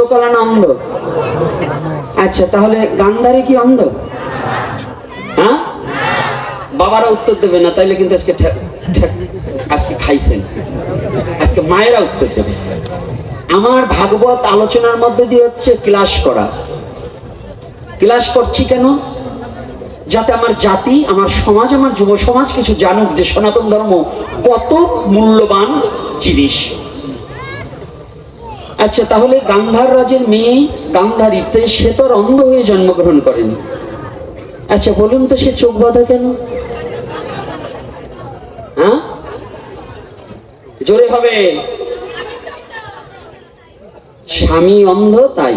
চোখলা না অন্ধ? আচ্ছা তাহলে গান্ধারী কি অন্ধ? হ্যাঁ? বাবারা উত্তর দেবে না, তাইলে কিন্তু আজকে আজকে খাইছেন। আজকে মায়েরা উত্তর দেবে। আমার ভাগবত আলোচনার মধ্যে দিয়ে হচ্ছে ক্লাস করা। ক্লাস করছি কেন? যাতে আমার জাতি, আমার সমাজ, আমার যুব সমাজ কিছু জানুক যে সনাতন ধর্ম কত মূল্যবান জিনিস। আচ্ছা তাহলে গান্ধার রাজের মেয়ে, গান্ধারীতে সে তো অন্ধ হয়ে জন্মগ্রহণ করেনি। আচ্ছা বলুন তো সে চোখ বাঁধা কেন? হ্যাঁ? জোরে হবে। স্বামী অন্ধ, তাই।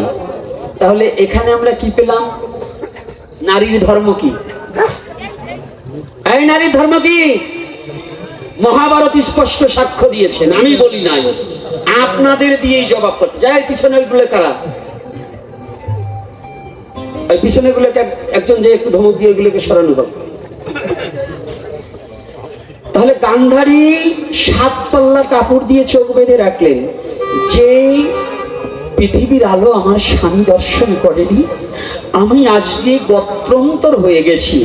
তাহলে এখানে আমরা কি পেলাম? নারীর ধর্ম কি? এই নারীর ধর্ম কি? মহাভারত স্পষ্ট সাক্ষ্য দিয়েছেন, আমি বলি নাই আপনাদের দিয়েই জবাব করতে। যাই পিছনে ওইগুলো কারা? ওই পিছনে গুলোকে একজন যে একটু ধমক দিয়ে ওইগুলোকে সরানো হবে তাহলে গান্ধারী সাত পাল্লা কাপড় দিয়ে চোখ বেঁধে রাখলেন, যে পৃথিবীর আলো আমার স্বামী দর্শন করেনি আমি আজকে গত্রন্তর হয়ে গেছি।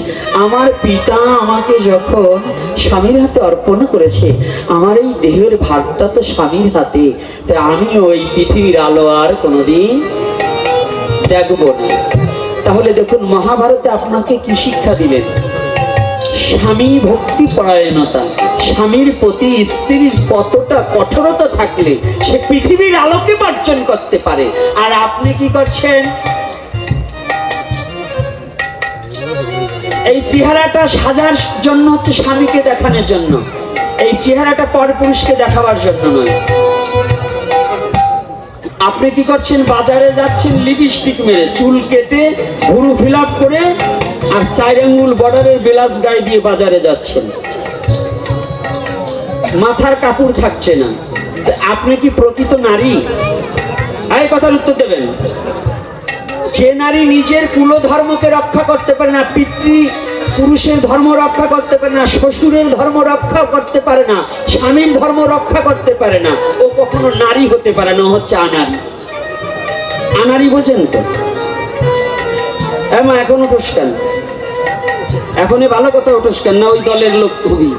আমার পিতা আমাকে যখন স্বামীর হাতে অর্পণ করেছে, আমার এই দেহের ভাগটা তো স্বামীর হাতে তাই আমি ওই পৃথিবীর আলো আর কোনোদিন দেখব না। তাহলে দেখুন, মহাভারতে আপনাকে কি শিক্ষা দিলেন? স্বামী ভক্তি পরায়ণতা। স্বামীর প্রতি স্ত্রীর কতটা কঠোরতা থাকলে সে পৃথিবীর আলোকে বর্জন করতে পারে। আর আপনি কি করছেন? এই চেহারাটা সাজার জন্য হচ্ছে স্বামীকে দেখানোর জন্য। এই চেহারাটা পরপুরুষকে দেখাবার জন্য নয়। আপনি কি করছেন? বাজারে যাচ্ছেন, লিপস্টিক মেরে চুল কেটে ভুরু ফিল করে আর চার আঙ্গুল বর্ডারের বেলাস গায়ে দিয়ে বাজারে যাচ্ছেন। মাথার কাপড় থাকছে না। আপনি কি প্রকৃত নারী? এই কথার উত্তর দেবেন। যে নারী নিজের কুল ধর্মকে রক্ষা করতে পারে না, পিতৃ পুরুষের ধর্ম রক্ষা করতে পারে না, শ্বশুরের ধর্ম রক্ষা করতে পারে না, স্বামীর ধর্ম রক্ষা করতে পারে না, ও কখনো নারী হতে পারে না হচ্ছে আনারি। আনারি বোঝেন তো? মা এখনও টুসকান এখনই ভালো কথা উঠোসকান না, ওই দলের লোক খুবই।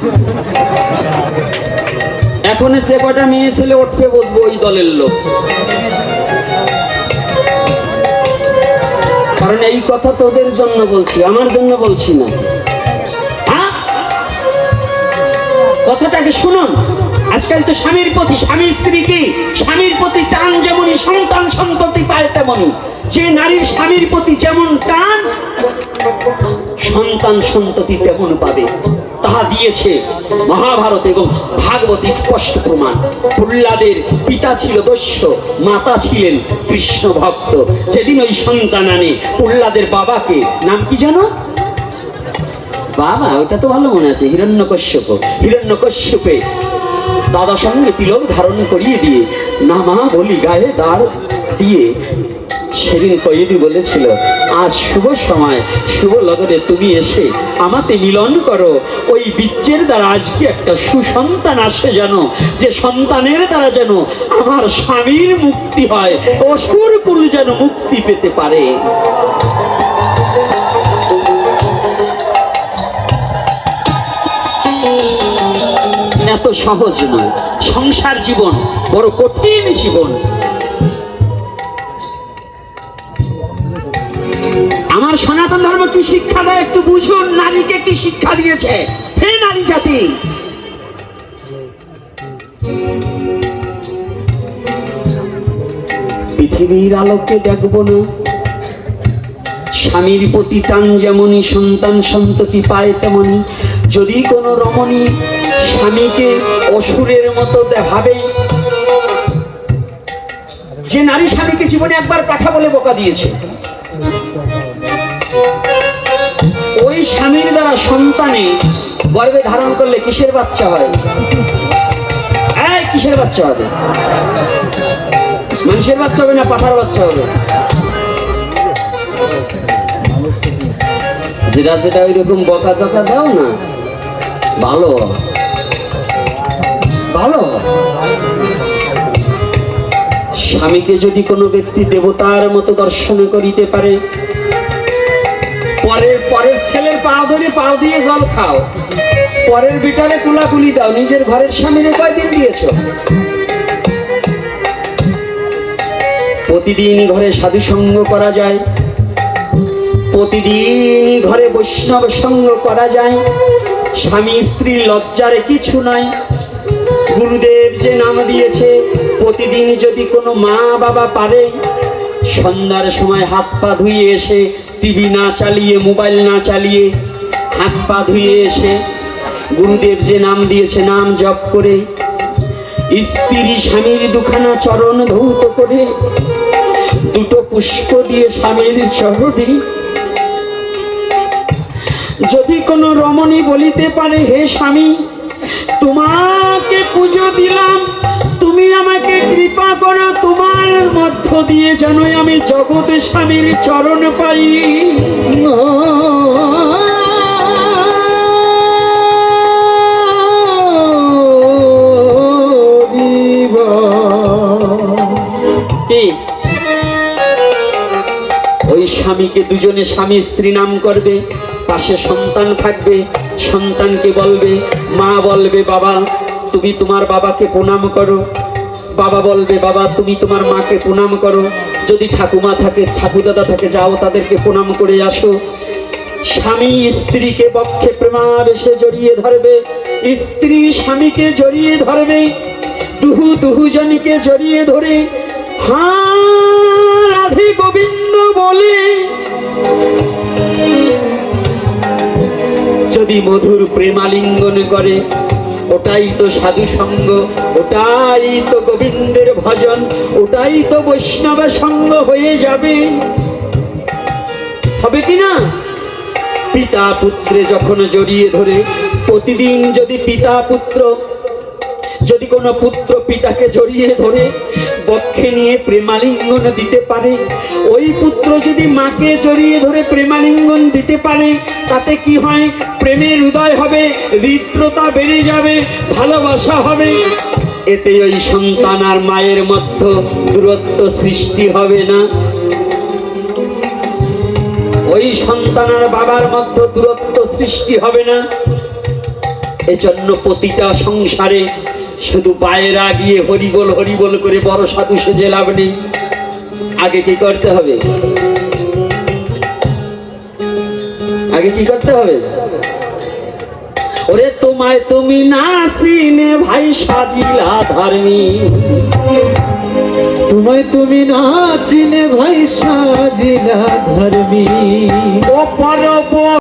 এখন যে কটা মেয়ে ছেলে উঠবে বসবো ওই দলের লোক। কারণ এই কথা তোদের জন্য বলছি আমার জন্য বলছি না হ্যাঁ? কথাটাকে শুনুন আজকাল তো স্বামীর প্রতি স্বামী স্ত্রী কি? স্বামীর প্রতি টান যেমনই, সন্তান সন্ততি পায় তেমনই। যে নারীর স্বামীর প্রতি যেমন টান, সন্তান সন্ততি তেমন পাবে। তাহা দিয়েছে মহাভারত এবং ভাগবত স্পষ্ট প্রমাণ। প্রহ্লাদের পিতা ছিল দস্য, মাতা ছিলেন কৃষ্ণ ভক্ত। যেদিন ওই সন্তান আনে, প্রহ্লাদের বাবাকে, নাম কি জানো? বাবা, ওটা তো ভালো মনে আছে, হিরণ্যকশ্যপ। হিরণ্যকশ্যপে দাদা সঙ্গে তিলক ধারণ করিয়ে দিয়ে, নামা বলি গায়ে দাঁড় দিয়ে। সেদিন কয়েদি বলেছিল, আজ শুভ সময়, শুভ লগনে তুমি এসে আমাতে মিলন করো। ওই বীর্যের দ্বারা আজকে একটা সুসন্তান আসে যেন, যে সন্তানের দ্বারা যেন আমার স্বামীর মুক্তি হয়, অসুর যেন মুক্তি পেতে পারে। এত সহজ নয়। সংসার জীবন বড় কঠিন জীবন। আমার সনাতন ধর্ম কি শিক্ষা দেয় একটু বুঝুন? নারীকে কি শিক্ষা দিয়েছে? হে নারী জাতি! পৃথিবীর আলোকে দেখব না। স্বামীর প্রতি টান যেমনই, সন্তান সন্ততি পায় তেমনি যদি কোনো রমণী স্বামীকে অসুরের মতো দে- ভাবে যে নারী স্বামীকে জীবনে একবার পাঠা বলে বোকা দিয়েছে, ওই স্বামীর দ্বারা সন্তানে গর্ভে ধারণ করলে কিসের বাচ্চা হয়? এই, কিসের বাচ্চা হবে? মানুষের বাচ্চা হবে না পাঠার বাচ্চা হবে? যেটা যেটা ওই রকম বকা চকা দাও না, ভালো। ভালো? স্বামীকে যদি কোনো ব্যক্তি দেবতার মতো দর্শন করিতে পারে, পরের পরের ছেলের পা ধরে পা দিয়ে জল খাও। পরের বিটালে কুলাকুলি দাও, নিজের ঘরের স্বামীরে কয়দিন দিয়েছ। প্রতিদিন ঘরে সাধু সঙ্গ করা যায়। প্রতিদিন ঘরে বৈষ্ণব সঙ্গ করা যায়। স্বামী স্ত্রীর লজ্জারে কিছু নাই। গুরুদেব যে নাম দিয়েছে, প্রতিদিন যদি কোনো মা বাবা পারে, সন্ধ্যার সময় হাত পা ধুয়ে এসে টিভি না চালিয়ে মোবাইল না চালিয়ে হাত পা ধুয়ে এসে গুরুদেব যে নাম দিয়েছে, নাম জপ করে, স্ত্রী স্বামীর দুখানা চরণ ধৌত করে, দুটো পুষ্প দিয়ে স্বামীর চরণে। যদি কোনো রমণী বলিতে পারে, হে স্বামী পুজো দিলাম। তুমি আমাকে কৃপা করো, তোমার মধ্য দিয়ে যেন আমি জগতে স্বামীর চরণ পাই। ওই স্বামীকে দুজনে স্বামী স্ত্রী নাম করবে, পাশে সন্তান থাকবে, সন্তানকে বলবে, মা বলবে, বাবা তুমি তোমার বাবাকে প্রণাম করো। বাবা বলবে, বাবা, তুমি তোমার মাকে প্রণাম করো। যদি ঠাকুমা থাকে, ঠাকুরদাদা থাকে, যাও তাদেরকে প্রণাম করে আসো। স্বামী স্ত্রীকে বক্ষে প্রেমাবেশে জড়িয়ে ধরবে। স্ত্রী স্বামীকে জড়িয়ে ধরবে। দুহু দুহু জনকে জড়িয়ে ধরে। হা, রাধে গোবিন্দ বলে, যদি মধুর প্রেমালিঙ্গন করে ওটাই তো সাধু সঙ্গ ওটাই তো গোবিন্দের ভজন, ওটাই তো বৈষ্ণব সঙ্গ হয়ে যাবে। হবে কি না? পিতা পুত্রে যখন জড়িয়ে ধরে, প্রতিদিন যদি পিতা পুত্র, যদি কোনো পুত্র পিতাকে জড়িয়ে ধরে, বক্ষে নিয়ে প্রেমালিঙ্গন দিতে পারে, ওই পুত্র যদি মাকে জড়িয়ে ধরে প্রেমালিঙ্গন দিতে পারে, তাতে কি হয়? প্রেমের উদয় হবে হৃদ্রতা বেড়ে যাবে, ভালোবাসা হবে। এতে ওই সন্তান আর মায়ের মধ্যে দূরত্ব সৃষ্টি হবে না। ওই সন্তান আর বাবার মধ্যে দূরত্ব সৃষ্টি হবে না। এজন্য প্রতিটা সংসারে শুধু বাইরা গিয়ে হরিবল হরিবল করে বড় সাধু সেজে লাভ নেই। আগে কি করতে হবে? আগে কি করতে হবে? ওরে তোমায় তুমি না চিনে ভাই সাজিলা ধর্মী তোমায় তুমি না চিনে ভাই সাজিলা ধর্মী